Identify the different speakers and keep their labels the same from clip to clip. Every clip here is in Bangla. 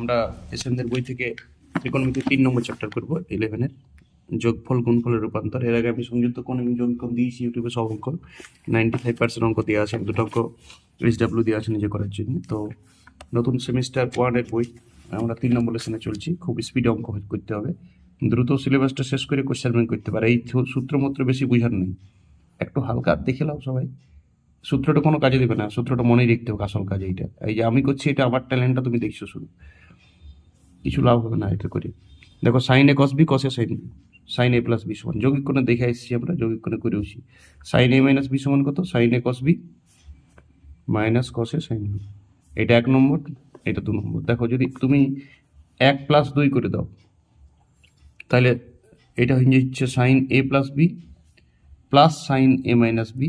Speaker 1: আমরা এসএনদের বই থেকে ত্রিকোণমিতি তিন নম্বর চ্যাপ্টার করব ইলেভেনের যোগফল, গুণফলের রূপান্তর। এর আগে আমি সংযুক্ত কোণ এবং যোগক্ষণ দিয়েছি, ইউটিউবে সব অঙ্ক। নাইনটি ফাইভ পার্সেন্ট অঙ্ক দেওয়া আছে, দুটো অঙ্ক এইচ ডাব্লিউ দেওয়া আছে নিজে করার জন্য। তো নতুন সেমিস্টার ওয়ানের বই, আমরা তিন নম্বর লেসনে চলছি। খুব স্পিডে অঙ্ক করতে হবে। দ্রুত সিলেবাসটা শেষ করে কোশ্চেন ব্যাংক করতে পারে। এই সূত্রমত্র বেশি বুঝার নেই। একটু হালকা দেখে নাও সবাই। সূত্রটা কোনো কাজে দেবে না, সূত্রটা মনেই রাখতে হবে আসল কাজ এইটা। এই যে আমি করছি, এটা আমার ট্যালেন্টটা তুমি দেখছ শুধু। কিছু লাভ হবে না, এটা করে। দেখো sine A cos B কসে sine sine A plus B সমান। যৌগিক কোণে দেখে এসেছি আমরা, যৌগিক কোণে করেওছি সাইন এ মাইনাস বি সমান কত? Sine A cos B minus কসে sine এটা এক নম্বর, এটা দু নম্বর। দেখো, যদি তুমি এক প্লাস দুই করে দাও, তাহলে এটা হয়ে যাচ্ছে sine A plus B plus sine A minus B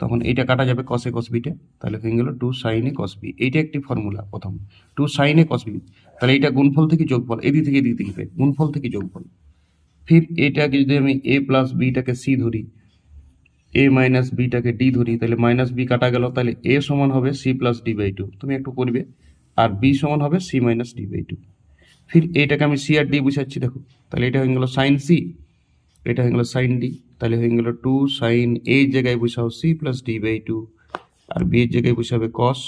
Speaker 1: তখন এইটা কাটা যাবে কসে কস বিটা তাহলে হয়ে গেল টু সাইনে কস বি এইটা একটি ফর্মুলা প্রথম। টু সাইনে কস বি তাহলে এটা গুণফল থেকে যোগফল, এদিক থেকে এদিক থেকে গুণফল থেকে যোগফল। ফির এটাকে যদি আমি এ প্লাস বিটাকে সি ধরি এ মাইনাস বিটাকে ডি ধরি, তাহলে মাইনাস বি কাটা গেল, তাহলে এ সমান হবে C plus D by two তুমি একটু করবে, আর বি সমান হবে C minus D by two ফির এটাকে আমি সি আর ডি বুঝাচ্ছি, দেখো। তাহলে এটা হয়ে গেল সাইন সি এটা হয়ে গেল সাইন ডি তাহলে হয়ে গেল টু সাইন এ জায়গায় বসাও C plus D by two R B এর জায়গায় বসাবে কস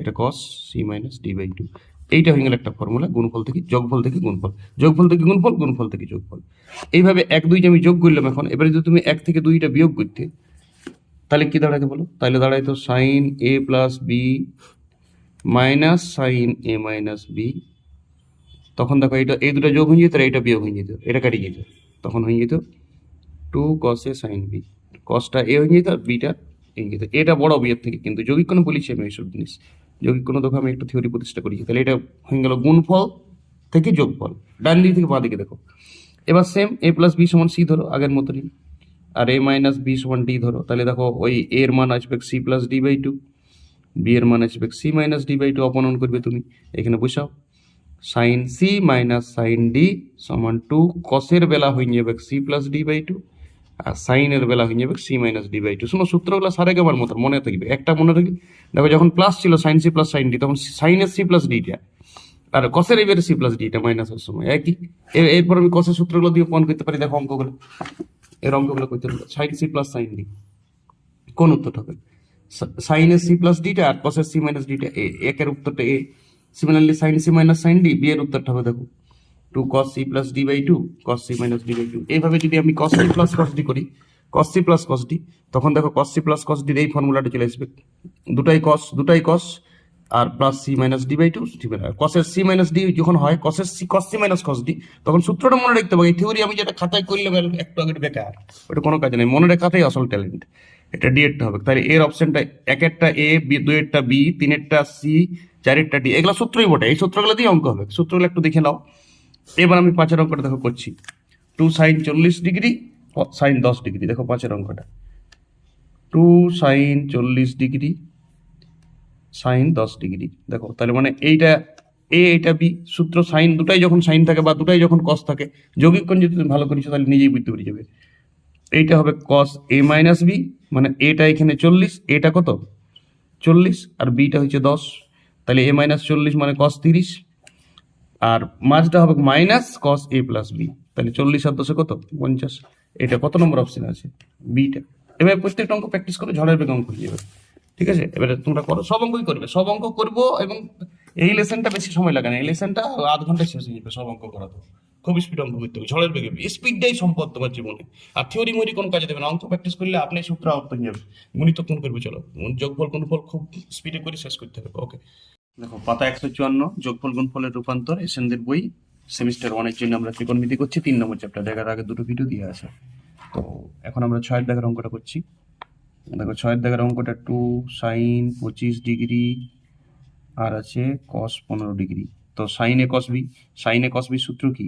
Speaker 1: এটা cos C minus D by two এইটা হয়ে গেল একটা ফর্মুলা গুণফল থেকে যোগফল থেকে গুণফল। যোগফল থেকে গুণফল গুণফল থেকে যোগফল। এইভাবে এক দুইটা আমি যোগ করলাম এখন, এবারে যদি তুমি এক থেকে দুইটা বিয়োগ করতে, তাহলে কি দাঁড়াতে বলো? তাহলে দাঁড়াইতো sine A plus B minus sine A minus B তখন দেখো এটা এই দুটো যোগ হয়ে যেত আর এটা বিয়োগ হয়ে যেত, এটা কাটিয়ে যেত। তখন হয়ে যেত two cos A sine B কসটা A যেত আর বিটা যেত এটা বড় বিয়ের থেকে, কিন্তু যৌগিক কোনো আমি এইসব জিনিস। যৌগিক কোনো দেখো আমি একটা থিওরি প্রতিষ্ঠা করেছি তাহলে এটা হয়ে গেল গুণফল থেকে যোগফল। ডান দিক থেকে বাঁ দিকে দেখো। এবার সেম এ প্লাস বি সমান সি ধরো, আগের মতনই। আর এ মাইনাস বি সমান ডি ধরো, তাহলে দেখো ওই এর মান আসবে C plus D by two B এর মান আসবে C minus D by two অপনয়ন করবে তুমি। এখানে বসাও। Sine C minus sine D সমান টু কসের বেলা হয়ে যাবে C plus D by two আর সাইনের বেলা হয়ে যাবে C minus D by two শোনো, সূত্রগুলো সারে গেবার মতো, মনে থাকবে। একটা মনে রাখি দেখো যখন প্লাস ছিল sine C plus sine D তখন সাইনের সি প্লাস ডিটা আর কসের এবারে সি প্লাস ডিটা মাইনাসের সময়, একই। এরপর আমি কসের সূত্রগুলো দিয়ে প্রমাণ করতে পারি, দেখো অঙ্কগুলো। এর অঙ্কগুলো করতে পারি sine C plus sine D কোন উত্তরটা হবে? সাইনের সি প্লাস ডিটা আর কসের সি মাইনাস ডিটা এ একের উত্তরটা A. Similarly sine C minus sine D B এর উত্তরটা হবে, দেখো। Two cos C plus D by two cos C minus D by two এইভাবে যদি আমি cos C plus cos D করি cos C plus cos D তখন দেখো কস সি প্লাস কস ডির এই ফর্মুলাটা চলে আসবে। দুটাই কস দুটাই cos R plus C minus D by two কসের C minus D যখন হয় কসের C cos C minus cos D তখন সূত্রটা মনে রাখতে হবে, এই থিওরি আমি যেটা খাতায় করলে একটু আগে বেকার, ওটা কোনো কাজে নেই, মনে রাখাটাই আসল ট্যালেন্ট এটা ডি এরটা হবে। তাহলে এর অপশনটা একেরটা এ বি, দুইয়েরটা বি তিনেরটা সি চারেরটা ডি এগুলো সূত্রই বটে। এই সূত্রগুলো দিয়ে অঙ্ক হবে। সূত্রগুলো একটু দেখে নাও। এবার আমি পাঁচের অঙ্কটা দেখো করছি। টু সাইন চল্লিশ ডিগ্রি সাইন দশ ডিগ্রি, দেখো পাঁচের অঙ্কটা। টু সাইন চল্লিশ ডিগ্রি সাইন দশ ডিগ্রি, দেখো, তাহলে মানে এইটা এ এটা বি সূত্র সাইন দুটাই যখন সাইন থাকে বা দুটাই যখন কস থাকে, যৌগিক যদি তুমি ভালো করেছ, তাহলে নিজেই বুঝতে পেরে যাবে। এইটা হবে কস এ মাইনাস বি মানে এটা এখানে চল্লিশ, এটা কত? চল্লিশ, আর বিটা হচ্ছে দশ, তাহলে এ মাইনাস চল্লিশ মানে কস তিরিশ আর মাঝটা হবে minus cos A plus B তাহলে চল্লিশ আর দশে কত? পঞ্চাশ। এটা কত নম্বর অপশন আছে? বিটা এবার প্রত্যেকটা অঙ্ক প্র্যাকটিস করে ঝড়ের বেগ অঙ্ক হয়ে যাবে। ঠিক আছে? এবারে তোমরা করো। সব অঙ্কই করবে। সব অঙ্ক করব এবং এই লেসনটা বেশি সময় লাগে না। এই লেসনটা আধ ঘণ্টা শেষ হয়ে যাবে সব অঙ্ক করা তো। খুব স্পিড অঙ্ক করতে হবে। ঝড়ের বেগে। স্পিডটাই সম্পদ তোমার জীবনে। আর থিওরি মরি কোনো কাজে দেবে না। অঙ্ক প্র্যাকটিস করলে আপনি সূত্র আওত্ত হয়ে যাবে গণিত কোন করবে? চলো। যোগফল কোন ফল খুব স্পিডে করে শেষ করতে হবে। ওকে দেখো, পাতা একশো চুয়ান্ন, যোগফল, গুণফলের রূপান্তর এসেনদের বই সেমিস্টার ওয়ানের জন্য আমরা ত্রিকোণমিতি করছি, তিন নম্বর চ্যাপ্টার দেখার আগে দুটো ভিডিও দিয়ে আছে তো এখন আমরা ছয়ের দাগের অঙ্কটা করছি। দেখো, ছয়ের দাগের অঙ্কটা টু সাইন পঁচিশ ডিগ্রি আর আছে কস পনেরো ডিগ্রি তো sine A cos B sine A cos B সূত্র কি?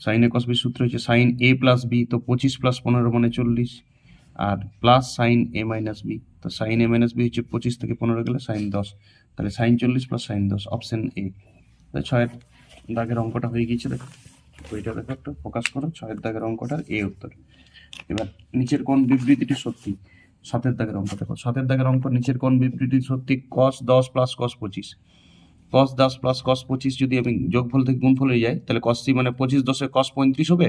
Speaker 1: সাইন এ কস বি সূত্র হচ্ছে সাইন এ প্লাস বি তো পঁচিশ প্লাস পনেরো মানে চল্লিশ, আর plus sine A minus B তো সাইন এ মাইনাস বি হচ্ছে পঁচিশ থেকে পনেরো গেলে সাইন দশ। তাহলে সাইন চল্লিশ প্লাস সাইন দশ অপশন এ ছয়ের দাগের অঙ্কটা হয়ে গিয়েছে, দেখো। ওইটা দেখো একটু ফোকাস করো, ছয়ের দাগের অঙ্কটার এ উত্তর। এবার নিচের কোন বিবৃতিটি সত্যি? সাতের দাগের অঙ্ক দেখো, সাতের দাগের অঙ্ক, নিচের কোন বিবৃতি সত্যি? কস দশ প্লাস কস পঁচিশ। কস দশ প্লাস কস পঁচিশ যদি আমি যোগফল থেকে গুণফলে যাই তাহলে কস সি মানে পঁচিশ দশে কস পঁয়ত্রিশ হবে,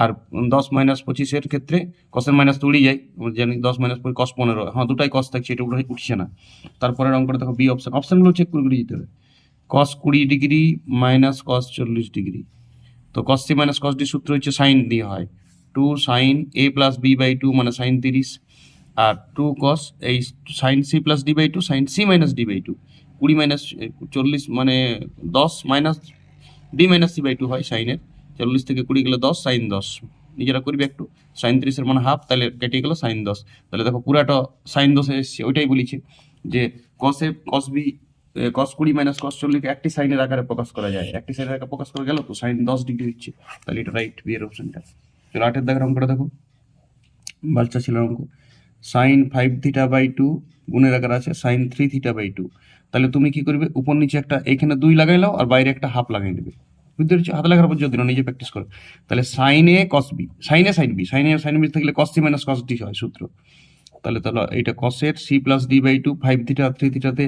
Speaker 1: আর দশ মাইনাস পঁচিশের ক্ষেত্রে কসের মাইনাস তো উড়িয়ে যায় আমরা জানি দশ মাইনাস কস পনেরো হ্যাঁ দুটাই কস থাকছে, এটা উঠে উঠছে না। তারপরে অঙ্কটা দেখো বি অপশন অপশনগুলো চেক করে করে দিতে হবে। কস কুড়ি ডিগ্রি মাইনাস কস চল্লিশ ডিগ্রি। তো cos C minus cos D সূত্র হচ্ছে সাইন দিয়ে হয়। Two sine A plus B by two মানে সাইন তিরিশ, আর টু কস এই sine C plus D by two sine C minus D by two কুড়ি মাইনাস চল্লিশ মানে দশ minus D minus C by two হয় সাইনের চল্লিশ থেকে কুড়ি গেলে দশ সাইন দশ। নিজেরা করবে একটু। সাইন তিরিশের মানে হাফ তাহলে কেটে গেলো সাইন দশ। তাহলে দেখো পুরাটা সাইন দশে এসছে। ওইটাই বলেছে যে কসে কস বি কস কুড়ি মাইনাস কস চল্লিশ একটি সাইনের আকারে প্রকাশ করা যায়। একটি সাইনের আকারে প্রকাশ করা গেল তো সাইন দশ ডিগ্রি হচ্ছে তাহলে এটা রাইট বিয়ের অপশনটা চলো আটের দাগের অঙ্কটা দেখো। বাচ্চা ছিল অঙ্ক। Sine five theta by two গুণের আকার আছে sine three theta by two তাহলে তুমি কি করবে? উপর নিচে একটা এখানে দুই লাগাই নাও আর বাইরে একটা হাফ লাগাই দেবে বুঝতে পেরেছ? হাতে লাগার পর যদি নিজে প্র্যাকটিস করো। তাহলে সাইনে কস বি সাইনে সাইন বি সাইনে সাইন বি থাকলে cos C minus cos D হয় সূত্র। তাহলে তাহলে এটা কসের C plus D by two five theta three থিটাতে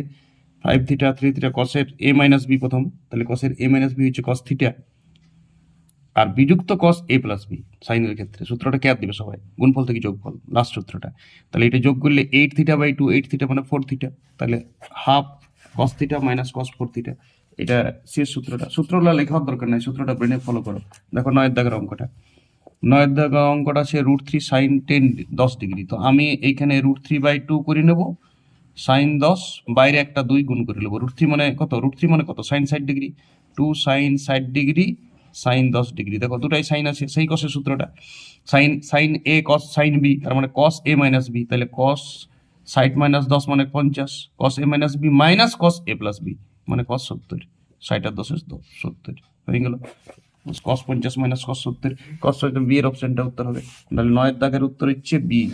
Speaker 1: five theta three theta কসের এ মাইনাস বি প্রথম। তাহলে কসের এ মাইনাস বি হচ্ছে কস থিটা আর বিযুক্ত কস এ প্লাস বি সাইনের ক্ষেত্রে। সূত্রটা কে দিবে সবাই? গুণফল থেকে যোগফল লাস্ট সূত্রটা। তাহলে এটা যোগ করলে eight theta by two eight theta মানে ফোর থিটা তাহলে half cos theta minus cos four theta এটা শেষ সূত্রটা। সূত্রগুলো লেখার দরকার নাই, সূত্রটা ব্রেনে ফলো করো। দেখো নয়ের দাগের অঙ্কটা। নয়ের দাগের অঙ্কটা সে রুট থ্রি সাইন টেন দশ ডিগ্রি তো আমি এইখানে রুট থ্রি বাই টু করে নেব। সাইন দশ, বাইরে একটা দুই গুণ করে নেব। রুট থ্রি মানে কত? রুট থ্রি মানে কত? সাইন ষাট ডিগ্রি টু সাইন ষাট ডিগ্রি সাইন দশ ডিগ্রি। দেখো, দুটাই সাইন আছে, সেই কসের সূত্রটা। Sine sine A cos sine B তার মানে কস এ মাইনাস বি তাহলে কস ষাট মাইনাস দশ মানে পঞ্চাশ cos A minus B minus cos A plus B মানে কস সত্তর। ষাট আর দশের দশ, সত্তর। হয়ে গেল। কস পঞ্চাশ মাইনাস কস সত্তর কস সত্তর বি এর অপশনটা উত্তর হবে। তাহলে নয়ের দাগের উত্তর হচ্ছে বি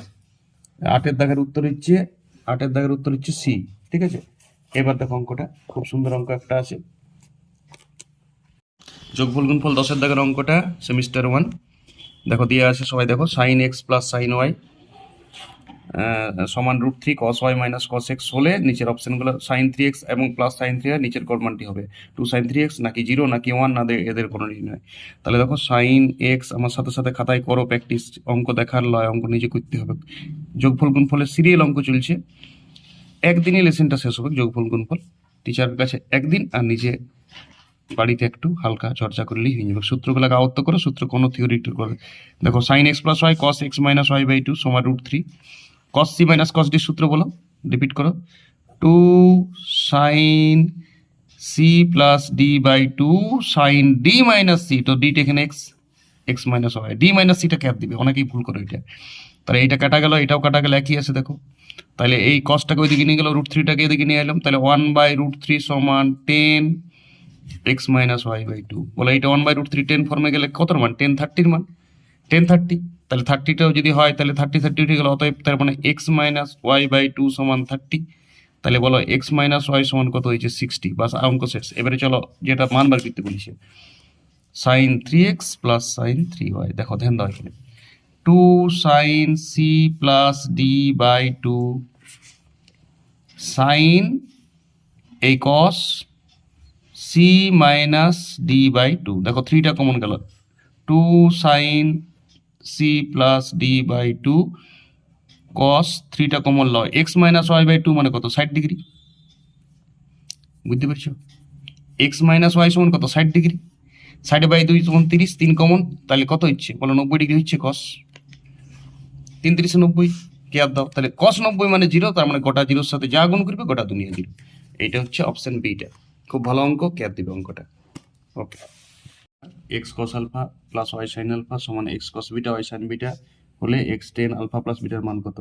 Speaker 1: আটের দাগের উত্তর হচ্ছে, আটের দাগের উত্তর হচ্ছে সি ঠিক আছে? এবার দেখো অঙ্কটা, খুব সুন্দর অঙ্ক একটা আছে। যোগফল গুণফল দশের দাগের অঙ্কটা সেমিস্টার ওয়ান। দেখো, দিয়ে আছে সবাই দেখো sine X plus sine Y সমান root three cos Y minus cos X হলে নিচের অপশনগুলো সাইন থ্রি এক্স এবং প্লাস সাইন থ্রি নিচের কর্মানটি হবে। টু সাইন থ্রি এক্স নাকি জিরো নাকি ওয়ান না এদের কোনো নয়। তাহলে দেখো সাইন এক্স আমার সাথে সাথে খাতায় করো প্র্যাকটিস অঙ্ক দেখার লয়, অঙ্ক নিজে করতে হবে। যোগফল গুণফলের সিরিয়াল অঙ্ক চলছে। একদিনই লেসনটা শেষ হবে যোগফল গুণফল। টিচারের কাছে একদিন আর নিজে বাড়িতে একটু হালকা চর্চা করলেই হয়ে যাবে। সূত্রগুলোকে আয়ত্ত করো, সূত্র কোনো থিওরি করে। দেখো sine X plus Y cos X minus Y by two সমান root three cos C minus cos D সূত্র বলো রিপিট করো। Two sine C plus D by two sine D minus C তো ডিটা এখানে X X minus Y D minus সিটা ক্যাপ দিবে, অনেকেই ভুল করে এটা। তাহলে এইটা কাটা গেল, এটাও কাটা গেল, একই আছে, দেখো। তাহলে এই কসটাকে ওইদিকে নিয়ে গেল রুট থ্রিটাকে এদিকে নিয়ে এলাম, তাহলে ওয়ান বাই রুট থ্রি সমান ten X minus Y by two বলে এইটা one by root three ten ফর্মে গেলে কত মান? টেন থার্টির মান। টেন থার্টি তাহলে থার্টিটাও যদি হয়, তাহলে থার্টি থার্টি উঠে গেল অতএব তার মানে X minus Y by two সমান থার্টি তাহলে বলো এক্স মাইনাস ওয়াই সমান কত হয়েছে? সিক্সটি বাস অঙ্ক শেষ। এবারে চলো যেটা মান বার করতে বলেছে sine three X plus sine three Y দেখো, ধ্যান দাও এখানে। Two sine C plus D by two sine এই cos C minus D by two দেখো থ্রিটা কমন গেল two sine C plus D by two cos থ্রিটা কমন লয়। X minus Y by two মানে কত? ষাট ডিগ্রি। বুঝতে পারছ? এক্স মাইনাস ওয়াই সমান কত? ষাট ডিগ্রি। ষাট বাই দুই সমান তিরিশ, তিন কমন তাহলে কত হচ্ছে? বলো নব্বই ডিগ্রি হচ্ছে কস তিন তিরিশে নব্বই। কে আর দাও? তাহলে কস নব্বই মানে জিরো তার মানে গোটা জিরোর সাথে যা গুণ করবে গোটা দুনিয়া জিরো এইটা হচ্ছে অপশন বিটা খুব ভালো অঙ্ক, কে আর দিবে অঙ্কটা? Okay X cos alpha plus Y sine alpha সমান X cos beta Y sine beta হলে এক্স টেন আলফা প্লাস বিটার মান কত?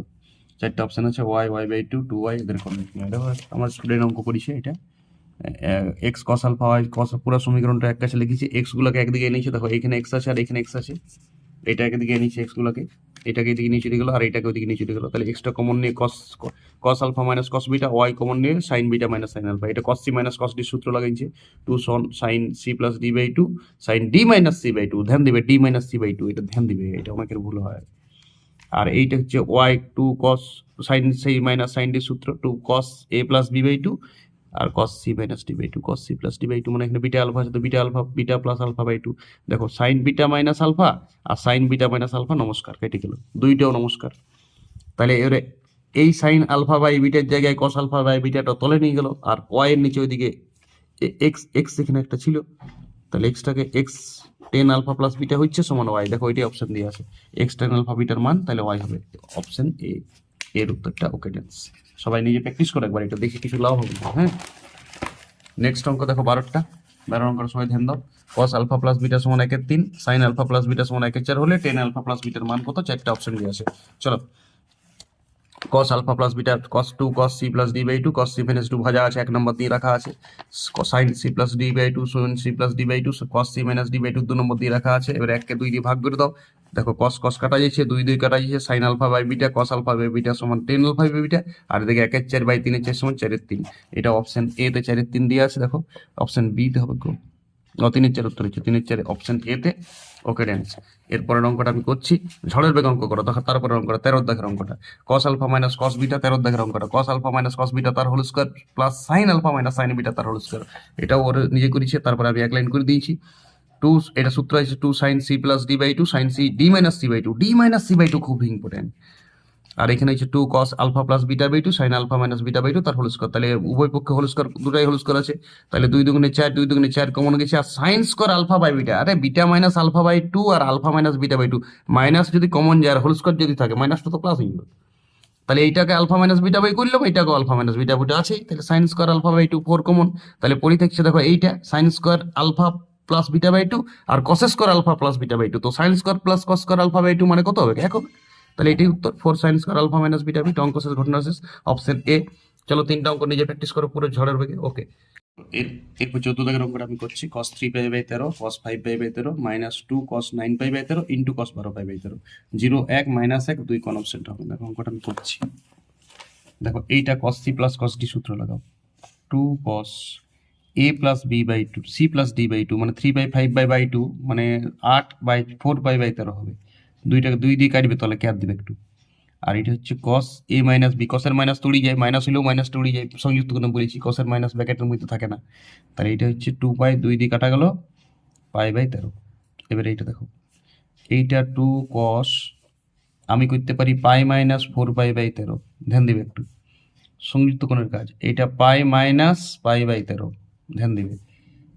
Speaker 1: চারটে অপশন আছে Y Y by two two Y এদের কম্বিনেশন দেখো আমার স্টুডেন্ট অঙ্ক করেছে এটা। X cos alpha Y cos পুরো সমীকরণটা এক কাছে লিখেছি এক্সগুলোকে একদিকে এনেছে, দেখো এখানে এক্স আছে আর এখানে এক্স আছে। এটা একদিকে এনেছে এক্স গুলোকে। এটাকে এদিকে নিয়ে চলে গেলো আর এটাকে ওদিকে নিয়ে চলে গেলো। তাহলে এক্সট্রা কমন নিয়ে cos cos alpha minus cos beta Y common নিয়ে sine beta minus sine alpha এটা cos C minus cos D সূত্র লাগাইছে। Two Son sine C plus D by two sine D minus C by two ধ্যান দিবে D minus C by two এটা ধ্যান দিবে, এটা অনেকের ভুল হয়। আর এইটা হচ্ছে Y two cos sine C minus sine D সূত্র two cos A plus B by two R cos C minus D by two cos C plus D by two মানে এখানে বিটা আলফা আছে, তো beta alpha beta plus alpha by two দেখো সাইন বিটা মাইনাস আলফা আর সাইন বিটা মাইনাস আলফা নমস্কার, কেটে গেল। দুইটাও নমস্কার। তাহলে এবারে এই সাইন আলফা বাই বিটার জায়গায় কস আলফা বাই বিটাটা তলে নিয়ে গেল, আর ওয়াই এর নিচে ওইদিকে এক্স এক্স এখানে একটা ছিল। তাহলে এক্সটাকে X ten alpha plus beta হচ্ছে সমান ওয়াই দেখো, ওইটাই অপশন দিয়ে আছে। এক্স টেন আলফা বিটার মান, তাহলে ওয়াই হবে অপশন এ এর উত্তরটা ওকে ডেন্স সবাই নিজে প্র্যাকটিস করে, একবার এটা দেখে কিছু লাভ হবে। হ্যাঁ? নেক্সট অঙ্ক দেখো বারোটা। বারো অঙ্কটা সবাই ধ্যান দাও। কস আলফা প্লাস বিটা সমান একের তিন সাইন আলফা প্লাস বিটা সমান একের চার হলে টেন আলফা প্লাস বিটার মান কত? চারটা অপশন দিয়ে আছে। চলো। Cos alpha plus beta cos two cos C plus D by two cos C minus two ভাজা আছে এক নম্বর দিয়ে রাখা আছে sine C plus D by two sine C plus D by two cos C minus D by two দু নম্বর দিয়ে রাখা আছে এবার এককে দুই দিয়ে ভাগ করে দাও দেখো কস কস কাটা যাচ্ছে দুই দুই কাটা যাচ্ছে sine alpha by beta cos alpha by beta সমান টেন আলফা বাই বিটা আর এদিকে একের চার বাই তিনের চার সমান চারের তিন এটা অপশন এ তে চারের তিন দিয়ে আছে দেখো অপশন বি তে হবে গো তিনের চার উত্তর হচ্ছে তিনের চারে অপশন এ তে ওকে ড্যান্স এরপরের অঙ্কটা আমি করছি। ঝড়ের বেগ অঙ্ক করো, দেখো তারপরে অঙ্কটা তেরো দেখের অঙ্কটা। Cos alpha minus cos beta তেরো দেখের অঙ্কটা। Cos alpha minus cos beta তার whole square plus sine alpha minus sine beta তার হোল স্কোয়ার এটাও ওর নিজে করেছে, তারপরে আমি এক লাইন করে দিয়েছি। টু এটা সূত্র আছে two sine C plus D by two sine C D minus C by two D minus C by two খুব ইম্পর্টেন্ট আর এখানে হচ্ছে two cos alpha plus beta by two sine alpha minus beta by two তার হোল স্কোয়ার তাহলে উভয় পক্ষে হোল স্কোয়ার দুটাই হোল স্কোয়ার আছে। তাহলে দুই দুগুণে চার, দুই দুগুণে চার কমন গেছে। আর sine square alpha by beta আরে beta minus alpha by two R alpha minus beta by two minus যদি কমন যায়, আর হোল স্কোয়ার যদি থাকে মাইনাসটা তো প্লাস হয়ে যাবে। তাহলে এইটাকে আলফা মাইনাস বিটা বাই করলাম এইটাকে আলফা মাইনাস বিটা বিটা আছেই। তাহলে sine square alpha by two four common তাহলে পরি থাকছে দেখো এইটা sine square alpha plus beta by two R cos square alpha plus beta by two তো sine square plus cos square alpha by two মানে কত হবে? এক হবে। তাহলে এটাই উত্তর। Four sine square alpha minus beta beta অঙ্ক শেষ ঘটনা শেষ অপশন এ চলো তিনটা অঙ্ক নিজে প্র্যাকটিস করো, পুরো ঝড়ের বেগে। ওকে এর, এরপর চোদ্দ দাগের অঙ্কটা আমি করছি। কস থ্রি পাই বাই তেরো কস ফাইভ পাই বাই তেরো minus two cos nine pi by তেরো ইন্টু কস বারো পাই বাই তেরো। জিরো এক মাইনাস এক, দুই কোন অপশনটা হবে। দেখো অঙ্কটা আমি করছি। দেখো, এইটা cos C plus cos D সূত্র লাগাও। Two cos A plus B by two C plus D by two মানে three by five by by two মানে আট বাই ফোর বাই বাই তেরো হবে। দুইটাকে দুই দিয়ে কাটবে তাহলে ক্যাপ দিবে একটু। আর এটা হচ্ছে কস এ মাইনাস বি কসের মাইনাস তুড়ি যায় মাইনাস হলেও মাইনাস তুড়ি যায়, সংযুক্ত কোনো বলেছি কসের মাইনাস ব্যাকেটের মধ্যে থাকে না। তাহলে এটা হচ্ছে টু পাই দুই দিয়ে কাটা গেল পাই বাই তেরো। এবারে এইটা দেখো। এইটা টু কস আমি করতে পারি pi minus four pi by তেরো। ধ্যান দেবে একটু। সংযুক্ত কোণের কাজ। এইটা পাই মাইনাস পাই বাই তেরো। ধ্যান দিবে।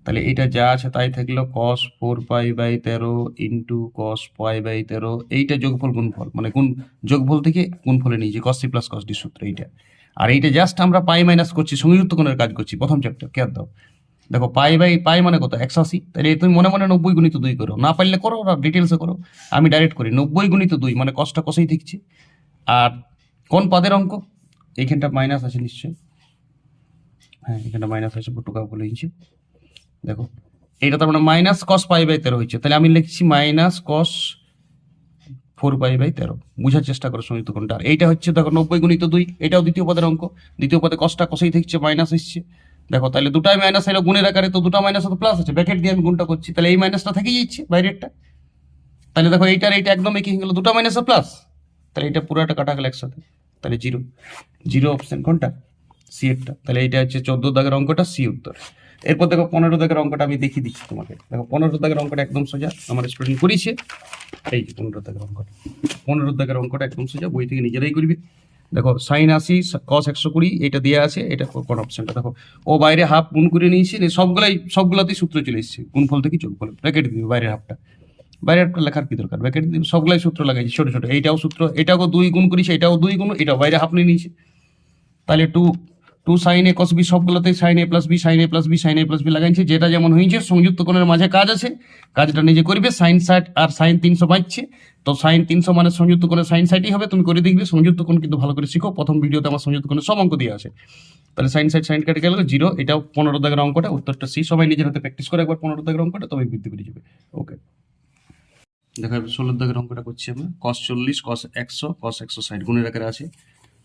Speaker 1: তাহলে এটা যা আছে তাই থাকল কস ফোর পাই বাই তেরো ইন্টু কস পাই বাই তেরো। এইটা যোগফল গুণফল মানে গুণ, যোগফল থেকে গুণফলে নিয়েছি cos C plus cos D সূত্র, এইটা। আর এইটা জাস্ট আমরা পাই মাইনাস করছি, সংযুক্ত কাজ করছি, প্রথম চ্যাপ্টার কেয়ার দাও। দেখো পাই বাই পাই মানে কত? একশো আশি। তাহলে তুমি মনে মনে নব্বই গুণিত দুই করো। না পারলে করো ওরা ডিটেলসে করো। আমি ডাইরেক্ট করি, নব্বই গুণিত দুই মানে কষ্টটা কষেই দেখছি। আর কোন পদের অঙ্ক? এইখানটা মাইনাস আছে নিশ্চয়ই। হ্যাঁ এখানটা মাইনাস আছে টুকা বলে দিচ্ছি দেখো এটা তার মানে মাইনাস কস পাই বাই তেরো হচ্ছে তাহলে আমি লিখছি minus cos four pi by তেরো। বুঝার চেষ্টা করো কোনটা আর এইটা হচ্ছে দেখো নব্বই গুণিত দুই, এটাও দ্বিতীয় পদের অঙ্ক। দ্বিতীয় পদে কসটা কষেই থাকছে মাইনাস এসছে। দেখো, তাহলে দুটাই মাইনাস এলো গুণের আকারে, তো দুটো মাইনাস তো প্লাস আছে। ব্যাকেট দিয়ে আমি গুণটা করছি, তাহলে এই মাইনাসটা থেকেই যাচ্ছে বাইরেরটা। তাহলে দেখো এইটার এইটা একদম একই হয়ে গেলো, দুটো মাইনাস প্লাস তাহলে এটা পুরোটা কাটা গেল একসাথে। তাহলে জিরো জিরো অপশন কোনটা? সি একটা। তাহলে এইটা হচ্ছে চোদ্দ দাগের অঙ্কটা সি উত্তর। এরপর দেখো পনেরো দাগের অঙ্কটা আমি দেখিয়ে দিচ্ছি তোমাকে। দেখো পনেরো দাগের অঙ্কটা একদম সোজা, আমার স্টুডেন্ট করিয়েছে এই যে পনেরো দাগের অঙ্কটা। পনেরো দাগের অঙ্কটা একদম সোজা, বই থেকে নিজেরাই করবি। দেখো সাইন আশি কস একশো কুড়ি, এটা দেওয়া আছে, এটা কোন অপশনটা দেখো। ও বাইরে হাফ গুণ করে নিয়েছে, নিয়ে সবগুলাই সবগুলাতেই সূত্র চলে এসেছে। গুণফল থেকে যোগফল। ব্র্যাকেট দিবে বাইরের হাফটা বাইরের হাফটা লেখার কি দরকার? ব্র্যাকেট দিবে। সবগুলাই সূত্র লাগাইছে, ছোটো ছোটো। এইটাও সূত্র এটাও দুই গুণ করিছে, এটাও দুই গুণ, এটাও বাইরে হাফ নিয়ে নিয়েছে। তাহলে two two sine A cos B সবগুলোতেই sine A plus B sine A plus B sine A plus B লাগাইছে, যেটা যেমন হয়েছে, সংযুক্ত কোণের মাঝে কাজ আছে। কাজটা নিজে করবে সাইন ষাট আর সাইন তিনশো পাচ্ছে। তো সাইন তিনশো মানে সংযুক্ত কোণের সাইন ষাটই হবে, তুমি করে দেখবে, সংযুক্ত কোণ কিন্তু ভালো করে শিখো। প্রথম ভিডিওতে আমার সংযুক্ত কোণের সব অঙ্ক দিয়ে আছে। তাহলে সাইন সাইড সাইন কেটে গেল জিরো এটাও পনেরো দাগের অঙ্কটা, উত্তরটা সি সবাই নিজের হাতে প্র্যাকটিস করে একবার পনেরো দাগের অঙ্কটা তবে বৃদ্ধি পেরে যাবে। ওকে দেখা যাবে ষোলো দাগের অঙ্কটা করছি আমরা। কস চল্লিশ কস একশো কস একশো ষাট, গুণের আকারে আছে।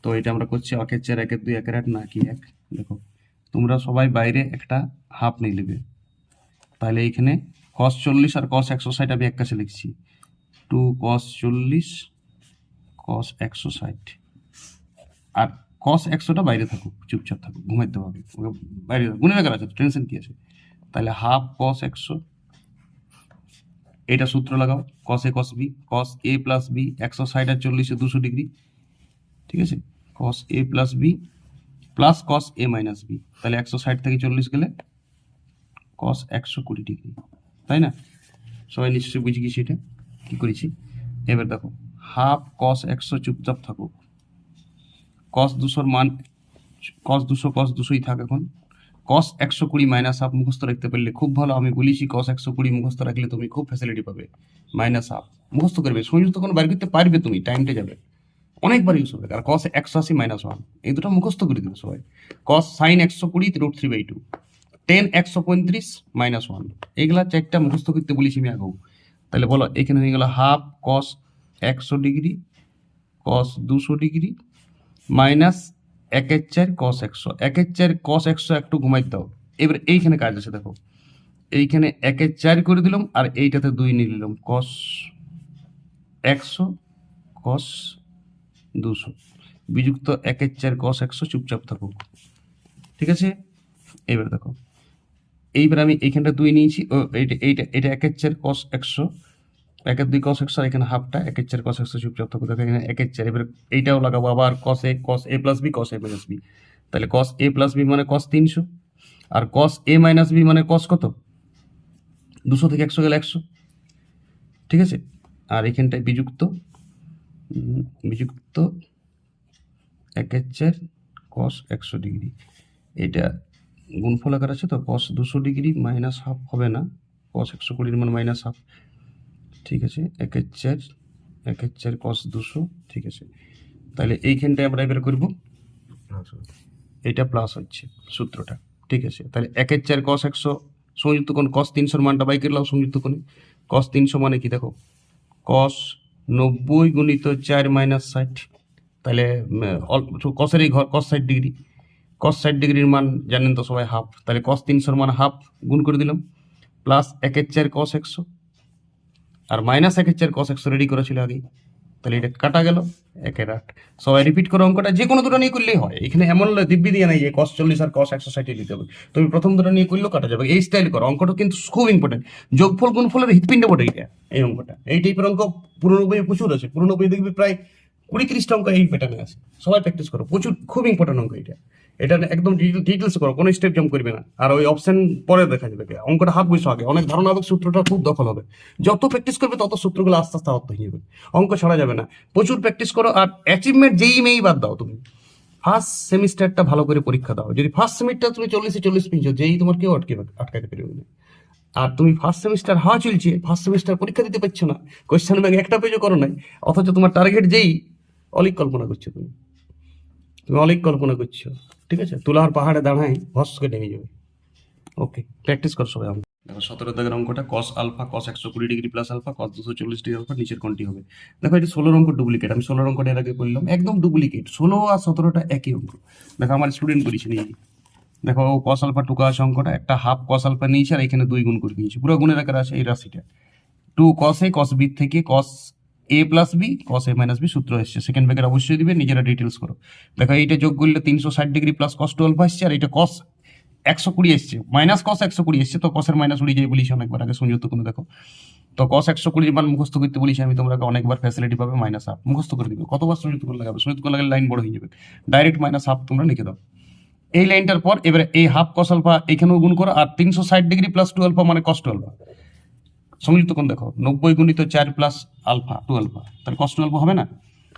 Speaker 1: তো এটা আমরা করছি একের চার একের, দুই একের আট না কি এক? দেখো, তোমরা সবাই বাইরে একটা হাফ নিয়ে নেবে। তাহলে এইখানে কস চল্লিশ আর কস একশো ষাট আমি এক কাছে লিখছি। টু কস চল্লিশ কস একশো ষাট। আর কস একশোটা বাইরে থাকুক, চুপচাপ থাকুক, ঘুমাইতে হবে। ওকে, বাইরে গুনে রাখার আছে টেনশন কী আছে? তাহলে হাফ কস একশো, এটা সূত্র লাগাও cos A cos B cos A plus B একশো ষাট আর চল্লিশে দুশো ডিগ্রি, ঠিক আছে? Cos A plus B plus cos A minus B তাহলে একশো ষাট থেকে চল্লিশ গেলে কস একশো কুড়ি ডিগ্রি। তাই না? সবাই নিশ্চয়ই বুঝে গেছি এটা কী করেছি? এবার দেখো হাফ কস একশো চুপচাপ থাকুক। কস দুশোর মান কস দুশো কস দুশোই থাক এখন। কস একশো কুড়ি মাইনাস হাফ মুখস্থ রাখতে পারলে খুব ভালো। আমি বলেছি কস একশো কুড়ি মুখস্থ রাখলে তুমি খুব ফ্যাসিলিটি পাবে। মাইনাস হাফ মুখস্থ করবে। সংযুক্ত কোনো বার করতে পারবে তুমি টাইমটা যাবে। অনেকবার ইউজ হবে। আর কস একশো আশি মাইনাস ওয়ান এই দুটো মুখস্থ করে দেবে সবাই। কস সাইন একশো কুড়ি root three by two ten একশো পঁয়ত্রিশ মাইনাস ওয়ান এইগুলা চারটা মুখস্থ করতে বলেছি আমি আগেও। তাহলে বলো, এখানে হয়ে গেল হাফ কস একশো ডিগ্রি কস দুশো ডিগ্রি মাইনাস একের চার কস একশো। একের চার কস একশো একটু ঘুমাই দাও। এবার এইখানে কাজ আছে, দেখো। এইখানে একের চার করে দিলাম, আর এইটাতে দুই নিয়ে নিলাম। কস একশো কস দুশো। বিযুক্ত একের চার কস একশো, চুপচাপ থাকুক ঠিক আছে? এবার দেখো। এইবার আমি এইখানটা দুই নিয়েছি। ও, এইটা এইটা এটা একের চার কস একশো। একের দুই কস একশো আর এখানে হাফটা একের চার কস একশো, চুপচাপ থাকুক দেখো এখানে একের চার। এবার এইটাও লাগাবো আবার cos A cos A plus B cos A minus B তাহলে কস এ প্লাস বি মানে কস তিনশো। আর কস এ মাইনাস বি মানে কস কত? দুশো থেকে একশো গেলে একশো। ঠিক আছে? আর এখানটায় বিযুক্ত বিযুক্ত একের চার কস একশো ডিগ্রি। এটা গুণফল আকার আছে তো কস দুশো ডিগ্রি মাইনাস হাফ হবে না কস একশো কুড়ির মান মাইনাস হাফ ঠিক আছে, একের চার একের চার কস দুশো, ঠিক আছে। তাহলে এইখানটায় আমরা এবার করব। এটা প্লাস হচ্ছে সূত্রটা, ঠিক আছে। তাহলে একের চার কস একশো, সংযুক্ত কোণ কস তিনশোর মানটা বাই করলাম সংযুক্ত কোণে। কস তিনশো মানে কি দেখো? কস নব্বই গুণিত চার মাইনাস ষাট। তাহলে কসেরই ঘর কস ষাট ডিগ্রি কস ষাট ডিগ্রির মান জানেন তো সবাই হাফ তাহলে কস তিনশোর মান হাফ গুণ করে দিলাম। প্লাস একের চার কস একশো। আর মাইনাস একের চার কস একশো রেডি করেছিল আগে তাহলে এটা কাটা গেল, একের আট। সবাই রিপিট করো অঙ্কটা যে কোনো দুটো নিয়ে করলেই হয়। এখানে এমন দিব্যি দিয়ে নাই যে কস চল্লিশ আর কস একশো ষাটে দিতে হবে। তুমি প্রথম দুটো নিয়ে করলেও কাটা যাবে। এই স্টাইল করো। অঙ্কটা কিন্তু খুব ইম্পর্টেন্ট যোগফল, গুণফলের হৃৎপিণ্ড বটে এটা, এই অঙ্কটা। এই টাইপের অঙ্ক পুরোনো বইয়ে প্রচুর আছে। পুরোনো বই দেখবি প্রায় কুড়ি তিরিশটা অঙ্ক এই প্যাটার্নে আছে। সবাই প্র্যাকটিস করো। প্রচুর, খুব ইম্পর্টেন্ট অঙ্ক এটা। এটা একদম ডিটেলস করো, কোনো স্টেপ জাম্প করবে না। আর ওই অপশন পরে দেখা যাবে অঙ্কটা হাত বসে আগে। অনেক ধারণা হবে, সূত্রটা খুব দখল হবে। যত প্র্যাকটিস করবে, তত সূত্রগুলো আস্তে আস্তে আত্ম হয়ে যাবে অঙ্ক ছাড়া যাবে না। প্রচুর প্র্যাকটিস করো, আর অ্যাচিভমেন্ট যেই মেয়েই বাদ দাও তুমি। ফার্স্ট সেমিস্টারটা ভালো করে পরীক্ষা দাও। যদি ফার্স্ট সেমিস্টার তুমি চল্লিশে চল্লিশ পেয়েছ, যেই তোমার কেউ আটকে, আটকাতে পারবে না। আর তুমি ফার্স্ট সেমিস্টার হাওয়া চলছে ফার্স্ট সেমিস্টার পরীক্ষা দিতে পারছ না। কোয়েশ্চেন ব্যাংক একটা পেজও করো নাই। অথচ তোমার টার্গেট যেই, অলিক কল্পনা করছ তুমি। তুমি অলিক কল্পনা করছ। ঠিক আছে? তুলার পাহাড়ে দাঁড়াই ভস করে নেমে যাবে। ওকে প্র্যাকটিস করো সবাই আমরা দেখো, সতেরো দাগের অঙ্কটা কস আলফা কস একশো কুড়ি ডিগ্রি প্লাস আলফা কস দুশো চল্লিশ ডিগ্রি আলফা নিচের কোনটি হবে? দেখো এটা ষোলোর অঙ্ক ডুপ্লিকেট আমি ষোলোর অঙ্কটা এর আগে করলাম, একদম ডুপ্লিকেট ষোলো আর সতেরোটা একই অঙ্ক। দেখো, আমার স্টুডেন্ট করেছি নিয়ে দেখো কস আলফা টুকা আছে অঙ্কটা, একটা হাফ কস আলফা নিয়েছে আর এখানে দুই গুণ করে দিয়েছে। পুরো গুণের আকারে আছে এই রাশিটা। Two cos A cos B থেকে cos A plus B cos A minus B সূত্র এসছে। সেকেন্ড ব্যাকের অবশ্যই দিবে, নিজেরা ডিটেলস করো। দেখো, এইটা যোগ করলে তিনশো ষাট ডিগ্রি প্লাস কস টুয়েলভ আসছে, আর এটা কস একশো কুড়ি এসছে। মাইনাস কস একশো কুড়ি এসছে, তো কসের মাইনাস উড়িয়ে যাই বলিস অনেকবার। আগে সংযুক্ত কোনো, দেখো। তো কস একশো কুড়ির মান মুখস্থ করতে বলিস আমি, তোমরা অনেকবার ফ্যাসিলিটি পাবে মাইনাস হাফ মুখস্থ করে দিবে। কতবার সংযুক্ত করে লাগাবে সংযুক্ত করে লাগালে লাইন বড় হয়ে যাবে। ডাইরেক্ট মাইনাস হাফ তোমরা লিখে দাও। এই লাইনটার পর এবারে এই হাফ কস আলফা এখানেও গুণ করো, আর তিনশো ষাট ডিগ্রি প্লাস টু আলফা মানে কস টু কোণ দেখো, নব্বই গুণিত চার প্লাস আলফা টু আলফা তাহলে কস টু আলফা হবে না?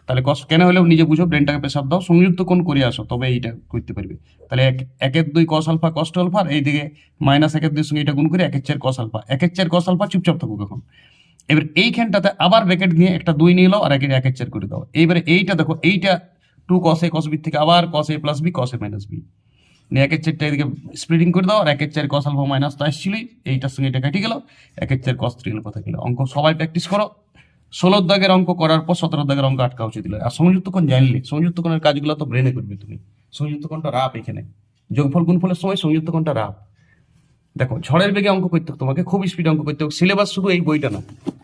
Speaker 1: তাহলে কস কেন হলেও নিজে বুঝো ব্রেনটাকে প্রেসার দাও, সংযুক্ত কোণ করে আসো, তবে এইটা করতে পারবে। তাহলে এক, একের দুই cos alpha cos two alpha আর এইদিকে মাইনাস একের দুই সঙ্গে এটা গুণ করে একের চার কস আলফা একের চার কস আলফা চুপচাপ থাকুক এখন। এবার এইখানটাতে আবার ব্র্যাকেট নিয়ে একটা দুই নিয়ে নাও আর একের একের চার করে দাও। এইবারে এইটা দেখো, এইটা two cos A cos B থেকে আবার cos A plus B cos A minus B একের চারটা এদিকে স্প্লিটিং করে দাও আর একের চার কস আলফা মাইনাস তো আসছিলই, এইটার সঙ্গে এটা কেটে গেল একের চার কস থ্রি আলফা থেকে অঙ্ক সবাই প্র্যাকটিস করো। ষোলোর দাগের অঙ্ক করার পর সতেরো দাগের অঙ্ক আটকা উচিত আর সংযুক্ত কোণ জানলে সংযুক্ত কোণের কাজগুলো তো ব্রেনে করবে তুমি। সংযুক্ত কোণটা রাপ এখানে। যোগফল, গুণফলের সময় সংযুক্ত কোণটা রাপ। দেখো, ঝড়ের বেগে অঙ্ক করতে হবে তোমাকে, খুব স্পিড অঙ্ক করতে হবে সিলেবাস শুধু এই বইটা না।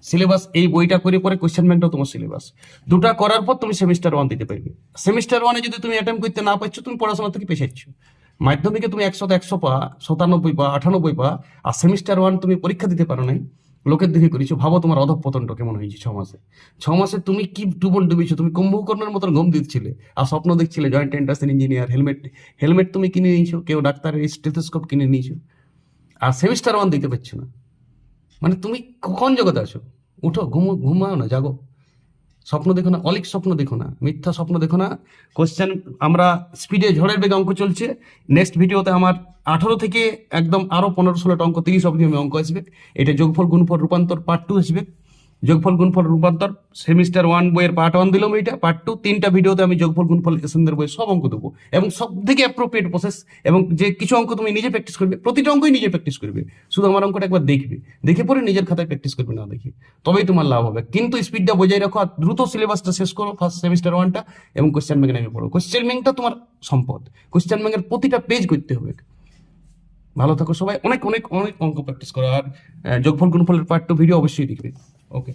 Speaker 1: সিলেবাস এই বইটা করে পরে কোয়েশ্চেন ব্যাংকটাও তোমার সিলেবাস দুটা করার পর তুমি সেমিস্টার ওয়ান দিতে পারবে। সেমিস্টার ওয়ানে যদি তুমি অ্যাটেম্প করতে না পারছ, তুমি পড়াশোনা থেকে পেছাচ্ছ মাধ্যমিকে তুমি একশো একশো পা, সাতানব্বই পা, আটানব্বই পা, আর সেমিস্টার ওয়ান তুমি পরীক্ষা দিতে পারো নাই। লোকের দিকে করেছ, ভাবো তোমার অধপতনটা কেমন হয়েছে ছ মাসে। ছ মাসে তুমি কি ডুবন ডুবেছো? তুমি কুম্ভকর্ণের মতন ঘুম দিচ্ছিলে, আর স্বপ্ন দেখছিলে joint entrance engineer helmet helmet তুমি কিনে নিয়েছো, কেউ ডাক্তারের স্টেথোস্কোপ কিনে নিয়েছো। আর সেমিস্টার ওয়ান দিতে পারছ না। মানে তুমি কখন জগতে আছো? উঠো, ঘুমো, ঘুমাও না, জাগো। স্বপ্ন দেখো না, অলিক স্বপ্ন দেখো না, মিথ্যা স্বপ্ন দেখো না। কোশ্চেন আমরা স্পিডে ঝড়ের বেগে অঙ্ক চলছে। নেক্সট ভিডিওতে আমার আঠারো থেকে একদম আরও পনেরো ষোলোটা অঙ্ক, তিরিশ অবধি আমি অঙ্ক আসবে। এটা যোগফল, গুণফল, রূপান্তর পার্ট টু আসবে। যোগফল, গুণফল, রূপান্তর সেমিস্টার ওয়ান বইয়ের পার্ট ওয়ান দিলাম এইটা পার্ট টু তিনটা ভিডিওতে আমি যোগফল, গুণফল এসেন্দের বই সব অঙ্ক দেবো। এবং সব থেকে অ্যাপ্রোপ্রিয়েট প্রসেস এবং যে কিছু অঙ্ক তুমি নিজে প্র্যাকটিস করবে, প্রতিটা অঙ্কই নিজে প্র্যাকটিস করবে। শুধু আমার অঙ্কটা একবার দেখবে, দেখে পরে নিজের খাতায় প্র্যাকটিস করবে, না দেখে। তবেই তোমার লাভ হবে। কিন্তু স্পিডটা বজায় রাখো আর দ্রুত সিলেবাসটা শেষ করো ফার্স্ট সেমিস্টার ওয়ানটা এবং কোশ্চেন ব্যাংকে নেমে পড়ো। কোশ্চেন ব্যাংকটা তোমার সম্পদ। কোয়েশ্চেন ব্যাংকের প্রতিটা পেজ করতে হবে। ভালো থাকো সবাই। অনেক অনেক অনেক অঙ্ক প্র্যাকটিস করো আর যোগফল, গুণফলের পার্ট টু ভিডিও অবশ্যই দেখবে। ওকে